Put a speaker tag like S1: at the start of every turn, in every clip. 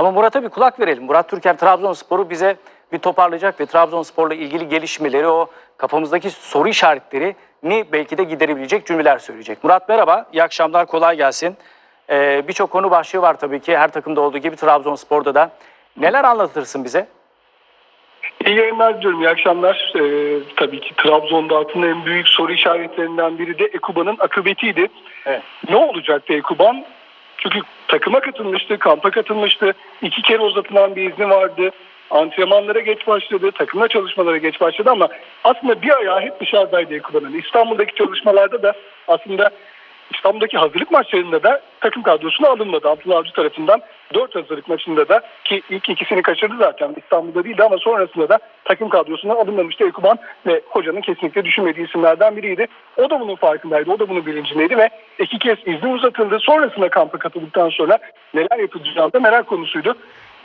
S1: Ama Murat'a bir kulak verelim. Murat Türker Trabzonspor'u bize bir toparlayacak ve Trabzonspor'la ilgili gelişmeleri, o kafamızdaki soru işaretleri ni belki de giderebilecek cümleler söyleyecek. Murat merhaba, iyi akşamlar, kolay gelsin. Ee, Birçok konu başlığı var tabii ki her takımda olduğu gibi Trabzonspor'da da. Neler anlatırsın bize?
S2: İyi yayınlar diliyorum, iyi akşamlar. Ee, tabii ki Trabzon'da aslında en büyük soru işaretlerinden biri de Ekuba'nın akıbetiydi.
S1: Evet.
S2: Ne olacaktı Ekuban? Çünkü takıma katılmıştı, kampa katılmıştı. İki kere uzatılan bir izni vardı. Antrenmanlara geç başladı, takımla çalışmalara geç başladı ama aslında bir ayağı hep dışarıdaydı Ekuba'nın. İstanbul'daki çalışmalarda da aslında İstanbul'daki hazırlık maçlarında da takım kadrosuna alınmadı. Abdullah Avcı tarafından 4 hazırlık maçında da ki ilk ikisini kaçırdı zaten İstanbul'da değildi ama sonrasında da takım kadrosuna alınmamıştı Ekuban ve hocanın kesinlikle düşünmediği isimlerden biriydi. O da bunun farkındaydı, o da bunun bilincindeydi ve iki kez izni uzatıldı. Sonrasında kampa katıldıktan sonra neler yapılacağı da merak konusuydu.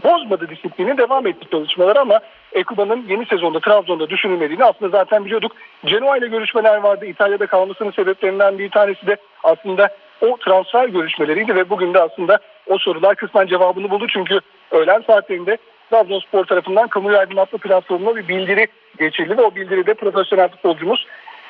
S2: Bozmadı disiplini, devam etti çalışmalar ama Ekuba'nın yeni sezonda Trabzon'da düşünülmediğini aslında zaten biliyorduk. Genoa ile görüşmeler vardı. İtalya'da kalmasının sebeplerinden bir tanesi de aslında o transfer görüşmeleriydi ve bugün de aslında o sorular kısmen cevabını buldu. Çünkü öğlen saatlerinde Trabzonspor tarafından kamuoyu aydınlatma platformuna bir bildiri geçildi ve o bildiride profesyonel futbolcumuz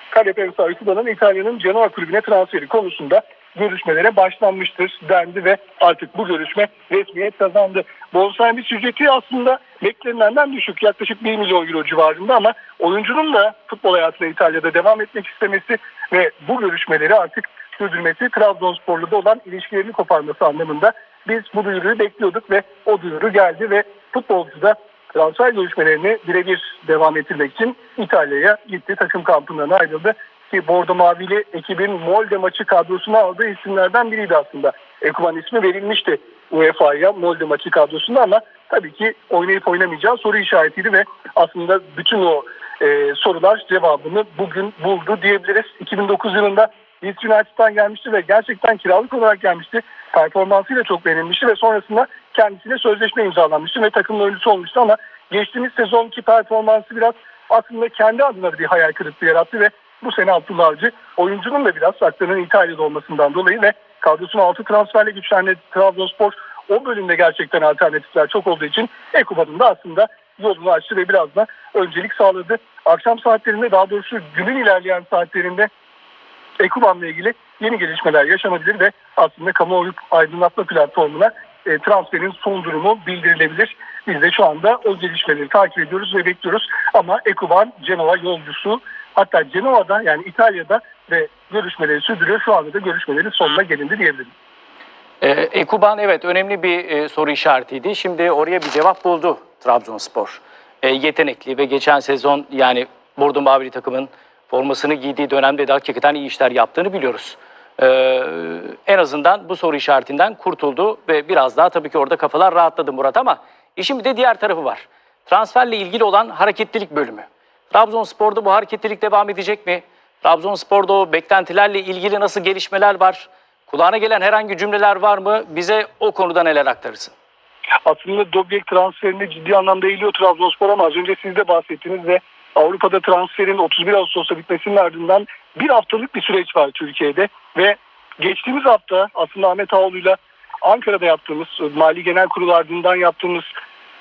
S2: Kalep Ensar Kuba'nın İtalya'nın Genoa kulübüne transferi konusunda görüşmelere başlanmıştır dendi ve artık bu görüşme resmiyet kazandı. Bonservis ücreti aslında beklenilenden düşük yaklaşık 1 milyon euro civarında ama oyuncunun da futbol hayatına İtalya'da devam etmek istemesi ve bu görüşmeleri artık sürdürmesi Trabzonspor'la da olan ilişkilerini koparması anlamında biz bu duyuruyu bekliyorduk ve o duyuru geldi ve futbolcu da transfer görüşmelerini birebir devam ettirmek için İtalya'ya gitti. Takım kampından ayrıldı. Ki Bordo Mavili ekibin Molde maçı kadrosuna aldığı isimlerden biriydi aslında. Ekuban ismi verilmişti UEFA'ya Molde maçı kadrosunda ama tabii ki oynayıp oynamayacağı soru işaretiydi ve aslında bütün o e, sorular cevabını bugün buldu diyebiliriz. 2009 yılında Leeds United'dan gelmişti ve gerçekten kiralık olarak gelmişti. Performansıyla çok beğenilmişti ve sonrasında kendisiyle sözleşme imzalanmıştı ve takımın oyuncusu olmuştu ama geçtiğimiz sezonki performansı biraz aslında kendi adına bir hayal kırıklığı yarattı ve bu sene Abdullah Avcı oyuncunun da biraz aklının İtalya'da olmasından dolayı ve kadrosunu altı transferle güçlendirdi Trabzonspor. O bölümde gerçekten alternatifler çok olduğu için Ekuba'nın da aslında yolunu açtı ve biraz da öncelik sağladı. Akşam saatlerinde daha doğrusu günün ilerleyen saatlerinde Ekuban'la ilgili yeni gelişmeler yaşanabilir ve aslında kamuoyu aydınlatma platformuna e, transferin son durumu bildirilebilir. Biz de şu anda o gelişmeleri takip ediyoruz ve bekliyoruz. Ama Ekuban Cenova yolcusu hatta Cenova'da yani İtalya'da ve görüşmeleri sürdürüyor. Şu anda da görüşmelerin sonuna gelindi diyebilirim.
S1: Ee, Ekuban evet önemli bir e, soru işaretiydi. Şimdi oraya bir cevap buldu Trabzonspor. E, yetenekli ve geçen sezon yani Bordo Mavili takımın formasını giydiği dönemde de hakikaten iyi işler yaptığını biliyoruz. Ee, en azından bu soru işaretinden kurtuldu ve biraz daha tabii ki orada kafalar rahatladı Murat ama işin bir de diğer tarafı var. Transferle ilgili olan hareketlilik bölümü. Trabzonspor'da bu hareketlilik devam edecek mi? Trabzonspor'da o beklentilerle ilgili nasıl gelişmeler var? Kulağına gelen herhangi cümleler var mı? Bize o konuda neler aktarırsın?
S2: Aslında Dobjek transferinde ciddi anlamda eğiliyor Trabzonspor ama az önce siz de bahsettiniz ve Avrupa'da transferin 31 Ağustos'ta bitmesinin ardından bir haftalık bir süreç var Türkiye'de ve geçtiğimiz hafta aslında Ahmet Ağoğlu'yla Ankara'da yaptığımız Mali Genel Kurulu ardından yaptığımız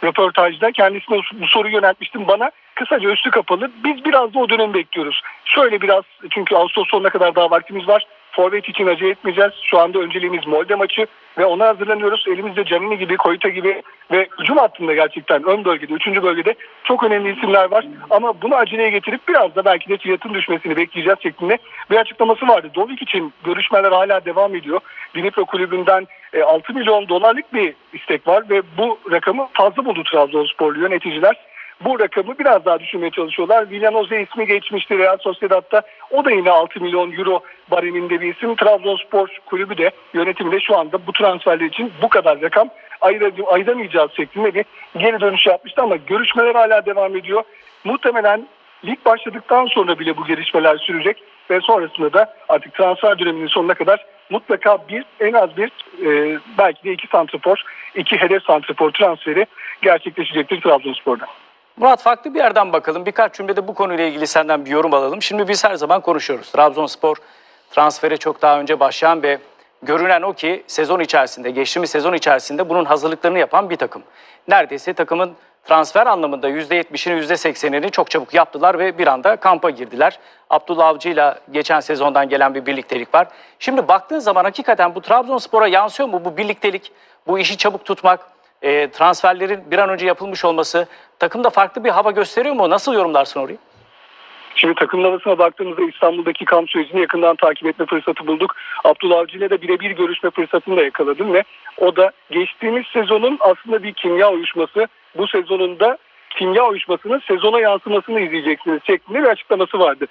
S2: röportajda kendisine bu soruyu yöneltmiştim bana. Kısaca üstü kapalı. Biz biraz da o dönemi bekliyoruz. Şöyle biraz çünkü Ağustos sonuna kadar daha vaktimiz var. Forvet için acele etmeyeceğiz. Şu anda önceliğimiz Molde maçı ve ona hazırlanıyoruz. Elimizde Canini gibi, Koyta gibi ve hücum hattında gerçekten ön bölgede, üçüncü bölgede çok önemli isimler var. Ama bunu aceleye getirip biraz da belki de fiyatın düşmesini bekleyeceğiz şeklinde bir açıklaması vardı. Dovik için görüşmeler hala devam ediyor. Dnipro kulübünden e, 6 milyon dolarlık bir istek var ve bu rakamı fazla buldu Trabzonsporlu yöneticiler bu rakamı biraz daha düşürmeye çalışıyorlar. Villanoza ismi geçmişti Real Sociedad'da. O da yine 6 milyon euro bareminde bir isim. Trabzonspor kulübü de yönetimi de şu anda bu transferler için bu kadar rakam ayıra- ayıramayacağız şeklinde bir geri dönüş yapmıştı ama görüşmeler hala devam ediyor. Muhtemelen lig başladıktan sonra bile bu gelişmeler sürecek ve sonrasında da artık transfer döneminin sonuna kadar mutlaka bir en az bir e, belki de iki santrafor, iki hedef santrafor transferi gerçekleşecektir Trabzonspor'da.
S1: Murat farklı bir yerden bakalım. Birkaç cümlede bu konuyla ilgili senden bir yorum alalım. Şimdi biz her zaman konuşuyoruz. Trabzonspor transfere çok daha önce başlayan ve görünen o ki sezon içerisinde, geçtiğimiz sezon içerisinde bunun hazırlıklarını yapan bir takım. Neredeyse takımın transfer anlamında %70'ini %80'ini çok çabuk yaptılar ve bir anda kampa girdiler. Abdullah Avcı ile geçen sezondan gelen bir birliktelik var. Şimdi baktığın zaman hakikaten bu Trabzonspor'a yansıyor mu bu birliktelik, bu işi çabuk tutmak, e, transferlerin bir an önce yapılmış olması takımda farklı bir hava gösteriyor mu? Nasıl yorumlarsın orayı?
S2: Şimdi takımın havasına baktığımızda İstanbul'daki kamp sürecini yakından takip etme fırsatı bulduk. Abdullah Avcı ile de birebir görüşme fırsatını da yakaladım ve o da geçtiğimiz sezonun aslında bir kimya uyuşması. Bu sezonunda kimya uyuşmasının sezona yansımasını izleyeceksiniz şeklinde bir açıklaması vardı.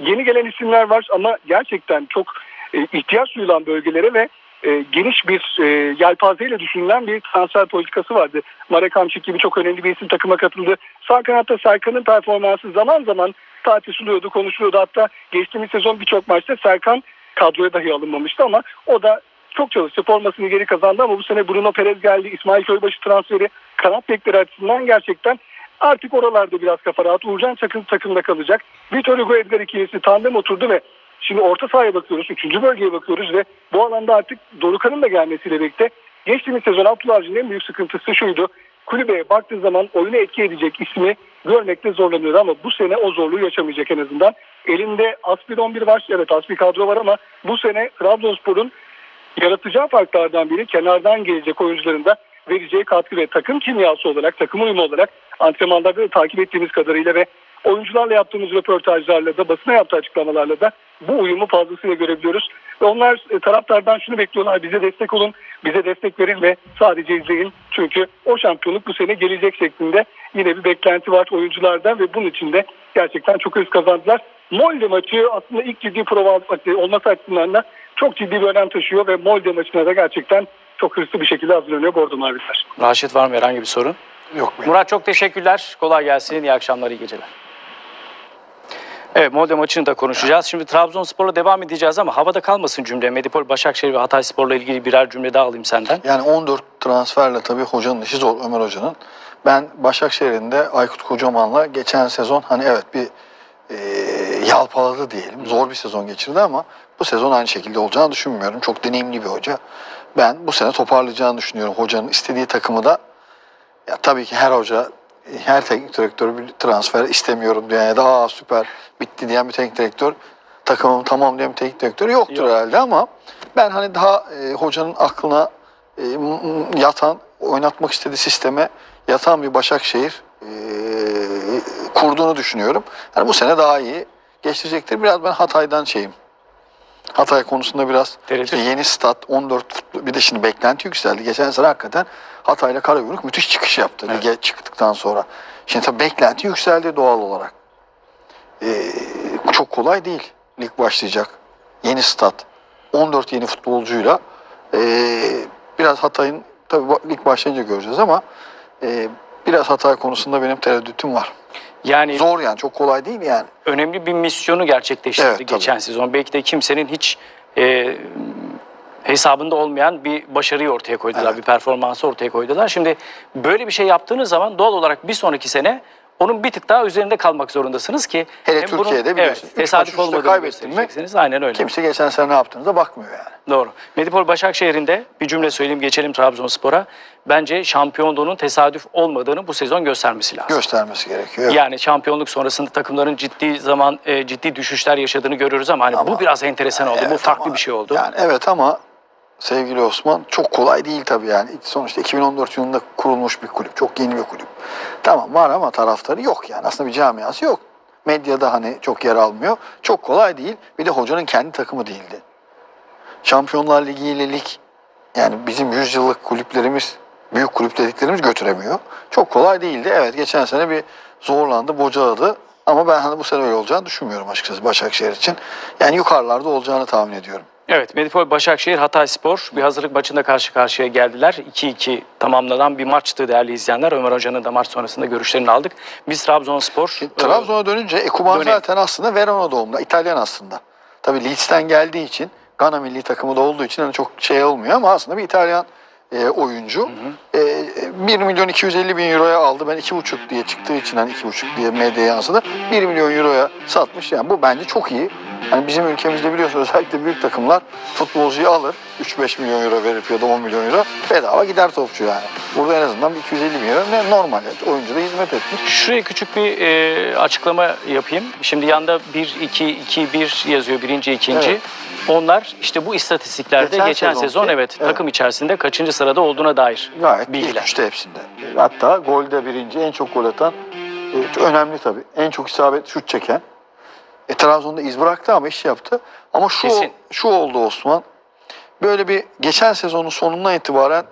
S2: Yeni gelen isimler var ama gerçekten çok e, ihtiyaç duyulan bölgelere ve e, geniş bir e, yelpazeyle düşünülen bir transfer politikası vardı. Marek Hamşik gibi çok önemli bir isim takıma katıldı. Sağ kanatta Serkan'ın performansı zaman zaman tartışılıyordu, konuşuluyordu. Hatta geçtiğimiz sezon birçok maçta Serkan kadroya dahi alınmamıştı ama o da çok çalıştı. Formasını geri kazandı ama bu sene Bruno Perez geldi. İsmail Köybaşı transferi kanat bekleri açısından gerçekten artık oralarda biraz kafa rahat. Uğurcan Çakın takımda kalacak. Vitor Hugo Edgar ikilisi tandem oturdu ve şimdi orta sahaya bakıyoruz. Üçüncü bölgeye bakıyoruz ve bu alanda artık Dorukhan'ın da gelmesiyle birlikte geçtiğimiz sezon Abdullah Avcı'nın en büyük sıkıntısı şuydu. Kulübeye baktığı zaman oyunu etki edecek ismi görmekte zorlanıyordu ama bu sene o zorluğu yaşamayacak en azından. Elinde Aspir 11 var. Evet Aspir kadro var ama bu sene Trabzonspor'un yaratacağı farklardan biri kenardan gelecek oyuncuların da vereceği katkı ve takım kimyası olarak, takım uyumu olarak antrenmanlarda da takip ettiğimiz kadarıyla ve oyuncularla yaptığımız röportajlarla da basına yaptığı açıklamalarla da bu uyumu fazlasıyla görebiliyoruz. Ve onlar e, taraftardan şunu bekliyorlar. Bize destek olun, bize destek verin ve sadece izleyin. Çünkü o şampiyonluk bu sene gelecek şeklinde yine bir beklenti var oyunculardan ve bunun için de gerçekten çok hız kazandılar. Molde maçı aslında ilk ciddi prova olması açısından da çok ciddi bir önem taşıyor ve Molde maçına da gerçekten çok hırslı bir şekilde hazırlanıyor Bordo Maviler.
S1: Raşit var mı herhangi bir sorun?
S3: Yok benim.
S1: Murat çok teşekkürler. Kolay gelsin. İyi akşamlar, iyi geceler. Evet Molde maçını da konuşacağız. Şimdi Trabzonspor'la devam edeceğiz ama havada kalmasın cümle. Medipol, Başakşehir ve Hatayspor'la ilgili birer cümle daha alayım senden.
S3: Yani 14 transferle tabii hocanın işi zor Ömer Hoca'nın. Ben Başakşehir'in de Aykut Kocaman'la geçen sezon hani evet bir e, yalpaladı diyelim. Zor bir sezon geçirdi ama bu sezon aynı şekilde olacağını düşünmüyorum. Çok deneyimli bir hoca. Ben bu sene toparlayacağını düşünüyorum. Hocanın istediği takımı da ya tabii ki her hoca her teknik direktör bir transfer istemiyorum diyen ya da aa süper bitti diyen bir teknik direktör takımım tamam diyen bir teknik direktör yoktur
S1: Yok.
S3: herhalde ama ben hani daha e, hocanın aklına e, yatan oynatmak istediği sisteme yatan bir Başakşehir e, kurduğunu düşünüyorum. Yani bu sene daha iyi geçecektir. Biraz ben Hatay'dan şeyim. Hatay konusunda biraz işte yeni stat 14 futbol- bir de şimdi beklenti yükseldi. Geçen sene hakikaten Hatay'la Karagümrük müthiş çıkış yaptı
S1: Evet.
S3: lige çıktıktan sonra. Şimdi tabii beklenti yükseldi doğal olarak. Ee, çok kolay değil lig başlayacak. Yeni stat. 14 yeni futbolcuyla ee, biraz Hatay'ın tabii lig başlayınca göreceğiz ama ee, biraz Hatay konusunda benim tereddütüm var.
S1: Yani
S3: Zor yani çok kolay değil yani.
S1: önemli bir misyonu gerçekleştirdi
S3: Evet, tabii.
S1: geçen sezon. Belki de kimsenin hiç e, hesabında olmayan bir başarıyı ortaya koydular,
S3: Evet.
S1: bir performansı ortaya koydular. Şimdi böyle bir şey yaptığınız zaman doğal olarak bir sonraki sene onun bir tık daha üzerinde kalmak zorundasınız ki
S3: Hele
S1: hem
S3: Türkiye'de
S1: evet,
S3: biliyorsun, maç
S1: tesadüf olmadığını
S3: mi.
S1: Aynen öyle.
S3: Kimse geçen sene ne yaptığınıza bakmıyor yani.
S1: Doğru. Medipol Başakşehir'in de bir cümle söyleyeyim geçelim Trabzonspor'a. Bence şampiyonluğunun tesadüf olmadığını bu sezon göstermesi lazım.
S3: Göstermesi gerekiyor. Evet.
S1: Yani şampiyonluk sonrasında takımların ciddi zaman e, ciddi düşüşler yaşadığını görüyoruz ama hani
S3: Ama-
S1: bu biraz enteresan oldu. bu
S3: Evet
S1: farklı
S3: ama-
S1: bir şey oldu.
S3: Yani evet ama sevgili Osman çok kolay değil tabii yani. Sonuçta 2014 yılında kurulmuş bir kulüp. Çok yeni bir kulüp. Tamam var ama taraftarı yok yani. Aslında bir camiası yok. Medyada hani çok yer almıyor. Çok kolay değil. Bir de hocanın kendi takımı değildi. Şampiyonlar Ligi ile lig yani bizim 100 yıllık kulüplerimiz, büyük kulüp dediklerimiz götüremiyor. Çok kolay değildi. Evet geçen sene bir zorlandı, bocaladı. Ama ben hani bu sene öyle olacağını düşünmüyorum açıkçası Başakşehir için. Yani yukarılarda olacağını tahmin ediyorum.
S1: Evet Medipol Başakşehir Hatayspor bir hazırlık maçında karşı karşıya geldiler. 2-2 tamamlanan bir maçtı değerli izleyenler. Ömer Hoca'nın da maç sonrasında görüşlerini aldık. Biz Trabzonspor
S3: Şimdi Trabzon'a dönünce Ekuban
S1: Dönelim.
S3: zaten aslında Verona doğumlu. İtalyan aslında. Tabii Leeds'ten geldiği için Gana milli takımı da olduğu için hani çok şey olmuyor ama aslında bir İtalyan e, oyuncu. E, 1 milyon 250 bin euroya aldı. Ben 2,5 diye çıktığı için hani 2,5 diye medyaya yansıdı. 1 milyon euroya satmış. Yani bu bence çok iyi. Hani bizim ülkemizde biliyorsunuz özellikle büyük takımlar futbolcuyu alır. 3-5 milyon euro verip ya da 10 milyon euro bedava gider topçu yani. Burada en azından bir 250 milyon ne normal yani. oyuncu da hizmet etmiş.
S1: Şuraya küçük bir e, açıklama yapayım. Şimdi yanda 1, 2, 2, 1 yazıyor birinci, ikinci.
S3: Evet.
S1: Onlar işte bu istatistiklerde geçen,
S3: Geçen
S1: sezon
S3: sezonki,
S1: evet,
S3: evet.
S1: takım içerisinde kaçıncı sırada olduğuna dair
S3: Gayet
S1: bilgiler.
S3: üçte hepsinde. Hatta golde birinci en çok gol atan e, önemli tabii. En çok isabet şut çeken. E, Trabzon'da iz bıraktı ama iş yaptı. Ama şu
S1: Kesin.
S3: şu oldu Osman. Böyle bir geçen sezonun sonundan itibaren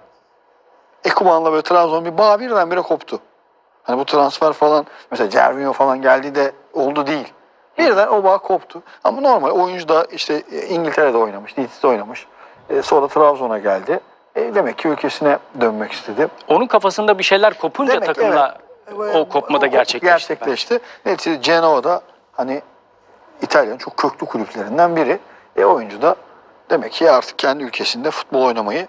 S3: Ekuban'la böyle Trabzon bir bağ birdenbire koptu. Hani bu transfer falan mesela Cervinho falan geldi de oldu değil. Birden o bağ koptu. Ama normal oyuncu da işte e, İngiltere'de oynamış, Leeds'te oynamış. E, sonra Trabzon'a geldi. E, demek ki ülkesine dönmek istedi.
S1: Onun kafasında bir şeyler kopunca
S3: Demek,
S1: takımla o kopma da gerçekleşti.
S3: Gerçekleşti. Neticede Genoa'da hani İtalya'nın çok köklü kulüplerinden biri. E oyuncu da demek ki artık kendi ülkesinde futbol oynamayı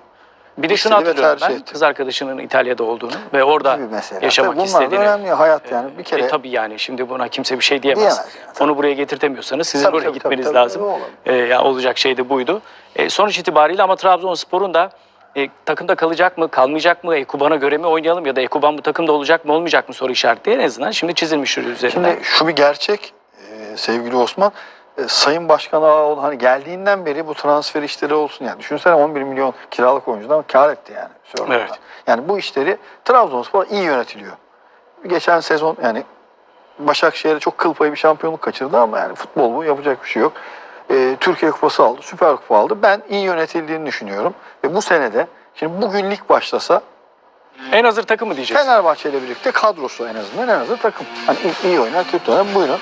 S1: Bir de şunu hatırlıyorum ben,
S3: etti.
S1: kız arkadaşının İtalya'da olduğunu ve orada yaşamak
S3: Tabii bunlar
S1: istediğini.
S3: önemli hayat yani. Bir kere
S1: E, tabii yani şimdi buna kimse bir şey diyemez.
S3: Diyemez yani, tabii.
S1: Onu buraya getirtemiyorsanız sizin
S3: Tabii,
S1: oraya
S3: tabii,
S1: gitmeniz
S3: tabii,
S1: lazım.
S3: tabii.
S1: E, ya olacak şey de buydu. E, sonuç itibariyle ama Trabzonspor'un da e, takımda kalacak mı, kalmayacak mı, Ekuban'a göre mi oynayalım ya da Ekuban bu takımda olacak mı, olmayacak mı soru işaretleri en azından şimdi çizilmiş üzerinde.
S3: Şimdi şu bir gerçek e, sevgili Osman. e, Sayın Başkan Ağaoğlu hani geldiğinden beri bu transfer işleri olsun yani. Düşünsene 11 milyon kiralık oyuncudan kar etti yani.
S1: Evet.
S3: Yani bu işleri Trabzonspor iyi yönetiliyor. Geçen sezon yani Başakşehir'e çok kıl payı bir şampiyonluk kaçırdı ama yani futbol bu yapacak bir şey yok. E, Türkiye Kupası aldı, Süper Kupa aldı. Ben iyi yönetildiğini düşünüyorum. Ve bu senede şimdi bugün lig başlasa
S1: en hazır takımı diyeceksin.
S3: Fenerbahçe ile birlikte kadrosu en azından en azından takım. Hani iyi, iyi oynar, kötü oynar. Buyurun.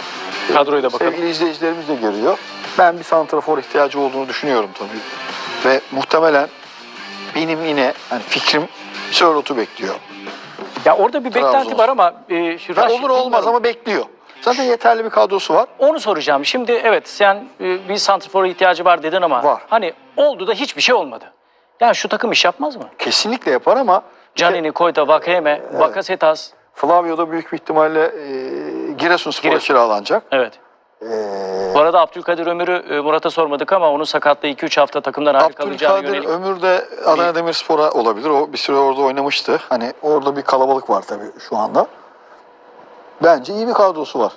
S1: Kadroyu da bakalım.
S3: Sevgili izleyicilerimiz de görüyor. Ben bir santrafor ihtiyacı olduğunu düşünüyorum tabii. Ve muhtemelen benim yine hani fikrim Sörlot'u bekliyor.
S1: Ya orada bir beklenti var ama e, şu
S3: Ya olur olmaz
S1: bilmiyorum.
S3: ama bekliyor. Zaten yeterli bir kadrosu var.
S1: Onu soracağım. Şimdi evet sen e, bir santrfora ihtiyacı var dedin ama
S3: Var.
S1: hani oldu da hiçbir şey olmadı. Yani şu takım iş yapmaz mı?
S3: Kesinlikle yapar ama
S1: Canini, Koyta, Vakeme, Bakasetas.
S3: Flavio da büyük bir ihtimalle e, Giresunspor'a
S1: Giresun.
S3: kiralanacak.
S1: Evet.
S3: E,
S1: Bu arada Abdülkadir Ömür'ü e, Murat'a sormadık ama onun sakatlığı 2-3 hafta takımdan ayrı kalacağına
S3: Abdülkadir
S1: yönelik.
S3: Ömür de Adana Demirspor'a olabilir. O bir süre orada oynamıştı. Hani orada bir kalabalık var tabii şu anda. Bence iyi bir kadrosu var.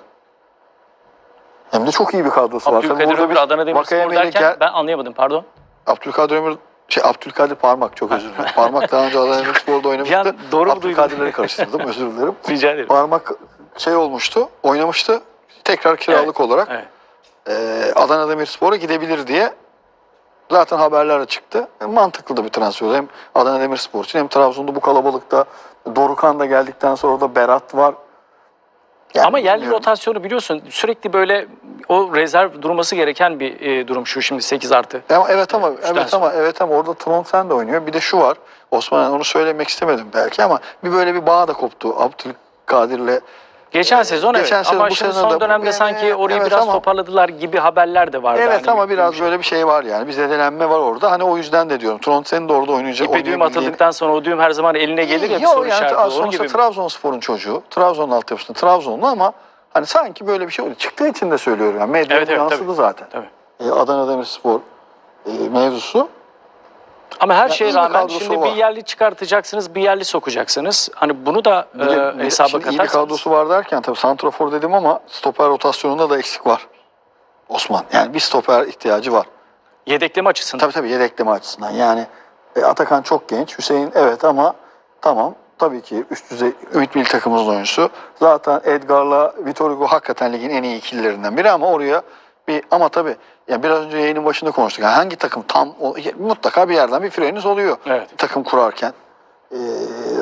S3: Hem de çok iyi bir kadrosu var. Tabii
S1: Abdülkadir Ömür
S3: bir
S1: Adana Demirspor
S3: Vakayeme ile
S1: derken
S3: Ger-
S1: ben anlayamadım pardon.
S3: Abdülkadir Ömür şey Abdülkadir Parmak çok özür dilerim. Parmak daha önce Adana Demirspor'da oynamıştı.
S1: an doğru?
S3: Abdülkadir'leri karıştırdım özür dilerim.
S1: Rica ederim.
S3: Parmak şey olmuştu, oynamıştı. Tekrar kiralık olarak
S1: Evet.
S3: e, Adana Demirspor'a gidebilir diye zaten haberler çıktı. E, mantıklı da bir transfer. Hem Adana Demirspor için hem Trabzon'da bu kalabalıkta Dorukan da geldikten sonra da Berat var. Yani
S1: Ama yerli
S3: bilmiyorum.
S1: rotasyonu biliyorsun sürekli böyle o rezerv durması gereken bir e, durum şu şimdi 8 artı.
S3: Ama evet ama evet
S1: sonra.
S3: ama evet ama orada Trondsen de oynuyor. Bir de şu var. Osman onu söylemek istemedim belki ama bir böyle bir bağ da koptu Abdülkadir'le.
S1: Geçen sezon
S3: geçen
S1: evet
S3: sezon,
S1: ama
S3: bu
S1: şimdi
S3: sene
S1: son
S3: de-
S1: dönemde
S3: Evet,
S1: sanki orayı
S3: evet
S1: biraz
S3: ama-
S1: toparladılar gibi haberler de vardı.
S3: Evet
S1: Hani
S3: ama biraz
S1: bir-
S3: böyle bir şey var yani. Bir zedelenme var orada. Hani o yüzden de diyorum. Trondsen de orada oynayacak.
S1: İpe düğüm atıldıkktan sonra o düğüm her zaman eline gelir ya bir
S3: Yok
S1: soru
S3: yani
S1: işareti olur. Onun
S3: sonuçta
S1: gibi mi?
S3: Trabzonspor'un çocuğu. Trabzon'un altyapısında Trabzonlu ama hani sanki böyle bir şey oldu. Çıktığı için de söylüyorum. Yani medyada
S1: Evet, evet,
S3: yansıdı
S1: tabii.
S3: zaten.
S1: Tabii.
S3: E, Adana Demirspor e, mevzusu.
S1: Ama her
S3: Ya
S1: şeye
S3: bir
S1: rağmen şimdi
S3: var.
S1: bir yerli çıkartacaksınız, bir yerli sokacaksınız. Hani bunu da
S3: Bir de,
S1: e, hesaba
S3: şimdi iyi bir
S1: katarsanız.
S3: kadrosu var derken tabii santrafor dedim ama stoper rotasyonunda da eksik var. Osman. Yani bir stoper ihtiyacı var.
S1: Yedekleme açısından.
S3: Tabii tabii yedekleme açısından. Yani e, Atakan çok genç. Hüseyin evet ama tamam. Tabii ki üst düzey Ümit Milli takımımızın oyuncusu. Zaten Edgar'la Vitor Hugo hakikaten ligin en iyi ikililerinden biri ama oraya bir ama tabii yani biraz önce yayının başında konuştuk. Yani hangi takım tam o- mutlaka bir yerden bir freniniz oluyor
S1: Evet.
S3: takım kurarken. E,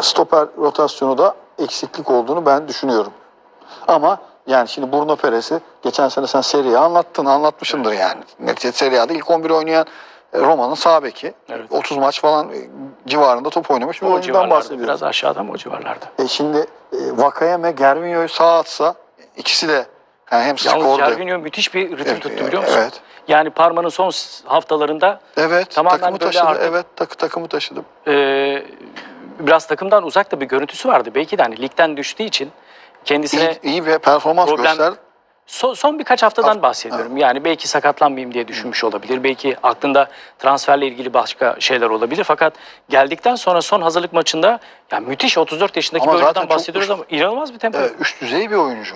S3: stoper rotasyonu da eksiklik olduğunu ben düşünüyorum. Ama yani şimdi Bruno Perez'i geçen sene sen Serie A anlattın, anlatmışındır yani. Neticede Serie ilk 11 oynayan e, Roma'nın sağ beki.
S1: Evet.
S3: 30 maç falan e, civarında top oynamış bir
S1: O
S3: oyuncudan bahsediyoruz.
S1: biraz aşağıda mı o civarlarda?
S3: E şimdi e, Vakayeme, Gervinho'yu sağ atsa ikisi de yani hem
S1: Yalnız
S3: skorda.
S1: Gervinho müthiş bir ritim
S3: Evet,
S1: tuttu biliyor musun?
S3: Evet.
S1: Yani Parma'nın son haftalarında
S3: Evet.
S1: Tamamen
S3: takımı
S1: böyle
S3: taşıdı.
S1: artık-
S3: Evet, takı, takımı taşıdı.
S1: e, biraz takımdan uzak da bir görüntüsü vardı. Belki de hani ligden düştüğü için kendisine
S3: İyi, iyi bir performans
S1: Problem-
S3: gösterdi.
S1: Son, son birkaç haftadan
S3: Hafta-
S1: bahsediyorum. Yani belki sakatlanmayayım diye düşünmüş olabilir. Belki aklında transferle ilgili başka şeyler olabilir. Fakat geldikten sonra son hazırlık maçında ya müthiş 34 yaşındaki
S3: Ama
S1: bir
S3: zaten
S1: oyuncudan
S3: çok
S1: bahsediyoruz
S3: üst-
S1: ama inanılmaz bir tempo.
S3: Evet, üst düzey bir oyuncu.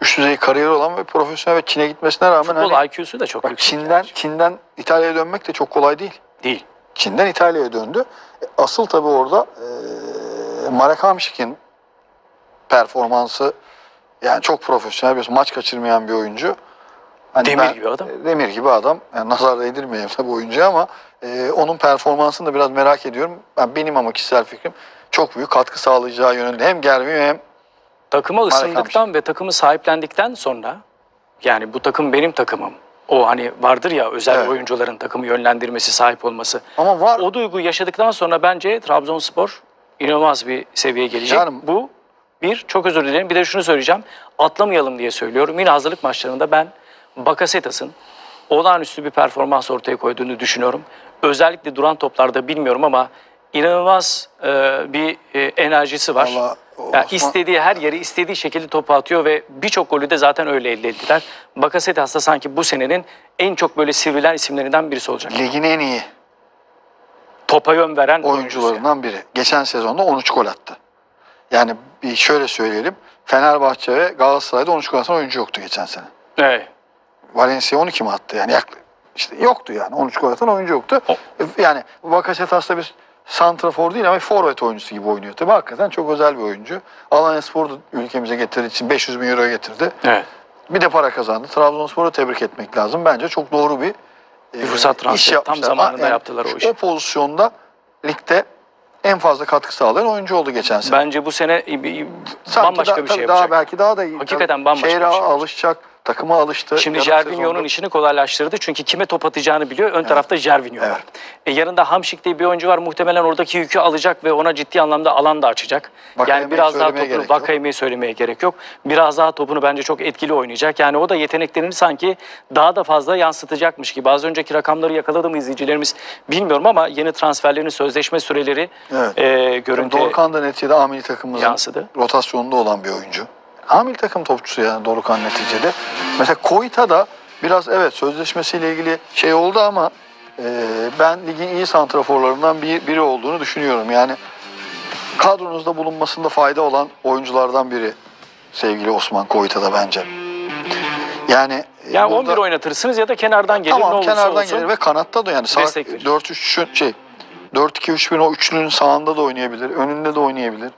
S3: Üst düzey kariyeri olan ve profesyonel ve Çin'e gitmesine rağmen
S1: Futbol
S3: hani,
S1: IQ'su da çok
S3: bak
S1: yüksek.
S3: Çin'den
S1: yani.
S3: Çin'den İtalya'ya dönmek de çok kolay değil.
S1: değil.
S3: Çin'den İtalya'ya döndü. E, Asıl tabii orada e, Marek Hamšík'in performansı yani çok profesyonel bir maç kaçırmayan bir oyuncu. Hani
S1: Demir gibi adam.
S3: Demir gibi adam. Yani nazar değdirmeyeyim tabii oyuncuya ama e, onun performansını da biraz merak ediyorum. Ben benim ama kişisel fikrim çok büyük katkı sağlayacağı yönünde hem Gervinho hem
S1: Takıma ısındıktan ve takımı sahiplendikten sonra yani bu takım benim takımım. O hani vardır ya özel
S3: Evet.
S1: oyuncuların takımı yönlendirmesi, sahip olması.
S3: ama var
S1: O duyguyu yaşadıktan sonra bence Trabzonspor inanılmaz bir seviyeye gelecek.
S3: Yani-
S1: Bu bir, çok özür dilerim. Bir de şunu söyleyeceğim. Atlamayalım diye söylüyorum. Yine hazırlık maçlarında ben Bakasetas'ın olağanüstü bir performans ortaya koyduğunu düşünüyorum. Özellikle duran toplarda bilmiyorum ama inanılmaz e, bir e, enerjisi var.
S3: Vallahi Osman-
S1: istediği her yere istediği şekilde topu atıyor ve birçok golü de zaten öyle elde ettiler. Bakasetas da sanki bu senenin en çok böyle sivrilen isimlerinden birisi olacak.
S3: ligin en iyi
S1: Topa yön veren
S3: oyuncularından biri. Geçen sezonda 13 gol attı. Yani bir şöyle söyleyelim. Fenerbahçe ve Galatasaray'da 13 gol atan oyuncu yoktu geçen sene.
S1: Evet.
S3: Valencia 12 mi attı? Yani yaklaşık işte yoktu yani. 13 gol atan oyuncu yoktu.
S1: O-
S3: Yani Bakasetas da bir santrafor değil ama forvet oyuncusu gibi oynuyor. Tabii hakikaten çok özel bir oyuncu. Alanya Spor'u ülkemize getirdiği için 500 bin euro getirdi.
S1: Evet.
S3: Bir de para kazandı. Trabzonspor'u tebrik etmek lazım. Bence çok doğru bir,
S1: Bir fırsat transferi.
S3: iş
S1: Tam zamanında
S3: Yani
S1: yaptılar o işi.
S3: O pozisyonda ligde en fazla katkı sağlayan oyuncu oldu geçen sene.
S1: Bence bu sene bir- bambaşka
S3: daha,
S1: bir şey
S3: tabii daha
S1: yapacak.
S3: belki daha da iyi.
S1: Hakikaten bambaşka bir şey yapacak.
S3: alışacak, takıma alıştı.
S1: Şimdi
S3: Yarım
S1: Jervinho'nun
S3: sezonda-
S1: işini kolaylaştırdı. Çünkü kime top atacağını biliyor. Ön tarafta Jervinho var. E, yanında Hamşik diye bir oyuncu var. Muhtemelen oradaki yükü alacak ve ona ciddi anlamda alan da açacak.
S3: Vakayeme'yi
S1: yani biraz daha topunu. Vakayeme'yi söylemeye gerek yok. Biraz daha topunu bence çok etkili oynayacak. Yani o da yeteneklerini sanki daha da fazla yansıtacakmış gibi. Az önceki rakamları yakaladı mı izleyicilerimiz bilmiyorum ama yeni transferlerin sözleşme süreleri
S3: Evet.
S1: e, görüntüye
S3: Dorukan da neticede amili takımımızın
S1: yansıdı.
S3: rotasyonunda olan bir oyuncu. Amil takım topçusu yani Dorukan neticede. Mesela Koita da biraz evet sözleşmesiyle ilgili şey oldu ama e, ben ligin iyi santraforlarından bir, biri olduğunu düşünüyorum. Yani kadronuzda bulunmasında fayda olan oyunculardan biri sevgili Osman Koita da bence. Yani e,
S1: Yani
S3: burada-
S1: 11 oynatırsınız ya da kenardan gelir ne
S3: tamam
S1: olursa
S3: kenardan
S1: olsun.
S3: gelir ve kanatta da yani sağ
S1: destek verir.
S3: 4-3 şey 4-2-3-1 o üçlünün sağında da oynayabilir, önünde de oynayabilir.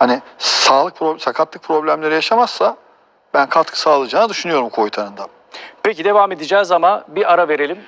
S3: Hani sağlık sakatlık problemleri yaşamazsa ben katkı sağlayacağını düşünüyorum Koytan'ın da.
S1: Peki devam edeceğiz ama bir ara verelim.